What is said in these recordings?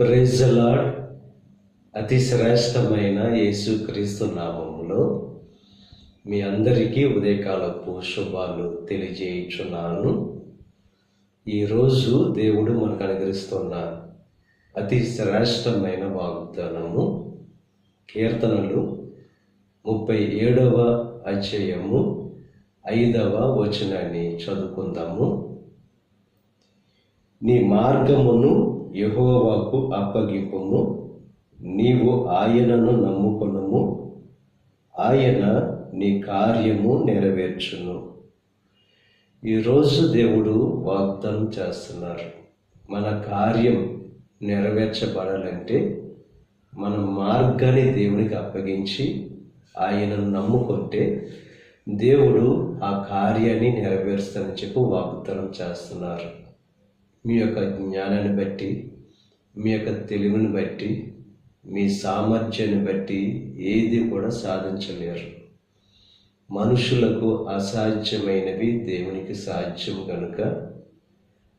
Praise lord అతి శ్రేష్టమైన యేసుక్రీస్తు నామములో మీ అందరికీ ఉదయకాలపు శుభాలు తెలియజేయుచున్నాను. ఈరోజు దేవుడు మనకు అనుగ్రహిస్తున్న అతి శ్రేష్టమైన వాగ్దానము కీర్తనలు ముప్పై ఏడవ అధ్యాయము ఐదవ వచనాన్ని చదువుకుందాము. నీ మార్గమును యహోవాకు అప్పగింపుము. నీవు ఆయనను నమ్ముకొనుము. ఆయన నీ కార్యము నెరవేర్చును. ఈరోజు దేవుడు వాగ్దానం చేస్తున్నారు. మన కార్యం నెరవేర్చబడాలంటే మన మార్గాన్ని దేవునికి అప్పగించి ఆయనను నమ్ముకుంటే దేవుడు ఆ కార్యాన్ని నెరవేరుస్తానని చెప్పి వాగ్దానం చేస్తున్నారు. మీ యొక్క జ్ఞానాన్ని బట్టి మీ యొక్క తెలివిని బట్టి మీ సామర్థ్యాన్ని బట్టి ఏది కూడా సాధించలేరు. మనుషులకు అసాధ్యమైనవి దేవునికి సాధ్యం కనుక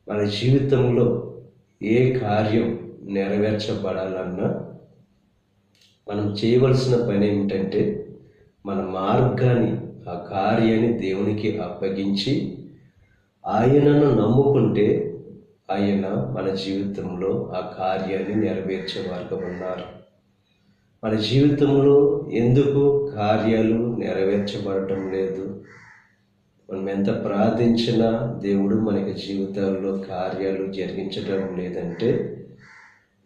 మన జీవితంలో ఏ కార్యం నెరవేర్చబడాలన్నా మనం చేయవలసిన పని ఏమిటంటే మన మార్గాన్ని ఆ కార్యాన్ని దేవునికి అప్పగించి ఆయనను నమ్ముకుంటే ఆయన మన జీవితంలో ఆ కార్యాన్ని నెరవేర్చే వారుగా ఉన్నారు. మన జీవితంలో ఎందుకు కార్యాలు నెరవేర్చబడటం లేదు? మనం ఎంత ప్రార్థించినా దేవుడు మనకి జీవితాల్లో కార్యాలు జరిగించడం లేదంటే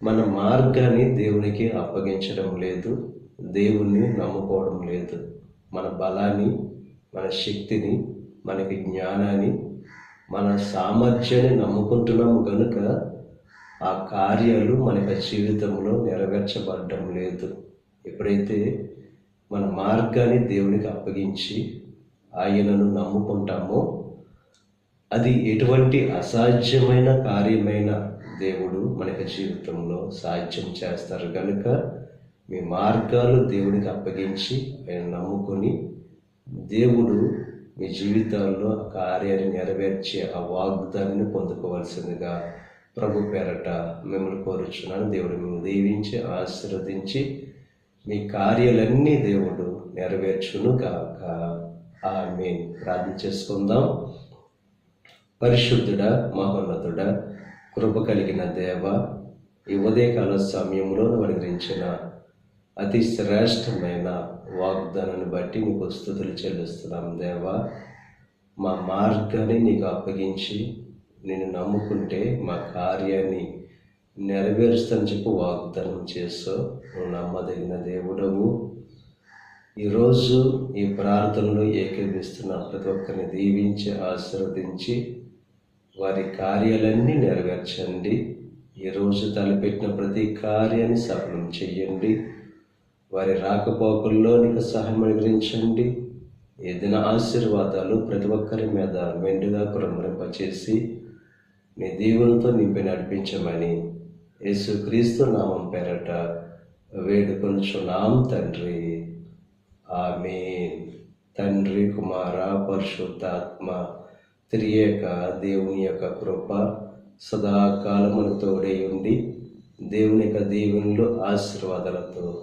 మన మార్గాన్ని దేవునికి అప్పగించడం లేదు. దేవుణ్ణి నమ్ముకోవడం లేదు. మన బలాన్ని మన శక్తిని మనకి జ్ఞానాన్ని మన సామర్థ్యాన్ని నమ్ముకుంటున్నాము కనుక ఆ కార్యాలు మన యొక్క జీవితంలో నెరవేర్చబడటం లేదు. ఎప్పుడైతే మన మార్గాన్ని దేవునికి అప్పగించి ఆయనను నమ్ముకుంటామో అది ఎటువంటి అసాధ్యమైన కార్యమైన దేవుడు మనకి జీవితంలో సాధ్యం చేస్తారు కనుక మీ మార్గాలు దేవునికి అప్పగించి ఆయన నమ్ముకొని దేవుడు మీ జీవితాల్లో ఆ కార్యాన్ని నెరవేర్చే ఆ వాగ్దానాన్ని పొందుకోవాల్సిందిగా ప్రభు పేరట మిమ్మల్ని కోరుచున్నాను. దేవుడు మిమ్మల్ని దీవించి ఆశీర్వదించి మీ కార్యాలన్నీ దేవుడు నెరవేర్చును కాక ఆమె ప్రార్థన చేసుకుందాం. పరిశుద్ధుడ మహోన్నతుడ కృప కలిగిన దేవ ఈ ఉదయకాల సమయంలో అనుగ్రహించిన అతి శ్రేష్టమైన వాగ్దానాన్ని బట్టి నీకు స్థుతులు చెల్లిస్తున్నాం దేవా. మా మార్గాన్ని నీకు అప్పగించి నేను నమ్ముకుంటే మా కార్యాన్ని నెరవేరుస్తానని చెప్పి వాగ్దానం చేస్తూ నువ్వు నమ్మదగిన దేవుడవు. ఈరోజు ఈ ప్రార్థనలో ఏకీభిస్తున్న ప్రతి ఒక్కరిని దీవించి ఆశీర్వదించి వారి కార్యాలన్నీ నెరవేర్చండి. ఈరోజు తలపెట్టిన ప్రతి కార్యాన్ని సఫలం చెయ్యండి వారి రాకపోకల్లో నీకు సహాయం అనుగ్రహించండి. ఏదైనా ఆశీర్వాదాలు ప్రతి ఒక్కరి మీద మెండుగా కురంభరింపచేసి నీ దేవునితో నింపి నడిపించమని యేసుక్రీస్తు నామం పేరట వేడుకొనుచున్నాం తండ్రి. ఆమె తండ్రి కుమార పరిశుద్ధాత్మ త్రియేక దేవుని యొక్క కృప సదాకాలమును తోడే ఉండి దేవుని యొక్క దీవెనలు ఆశీర్వాదాలతో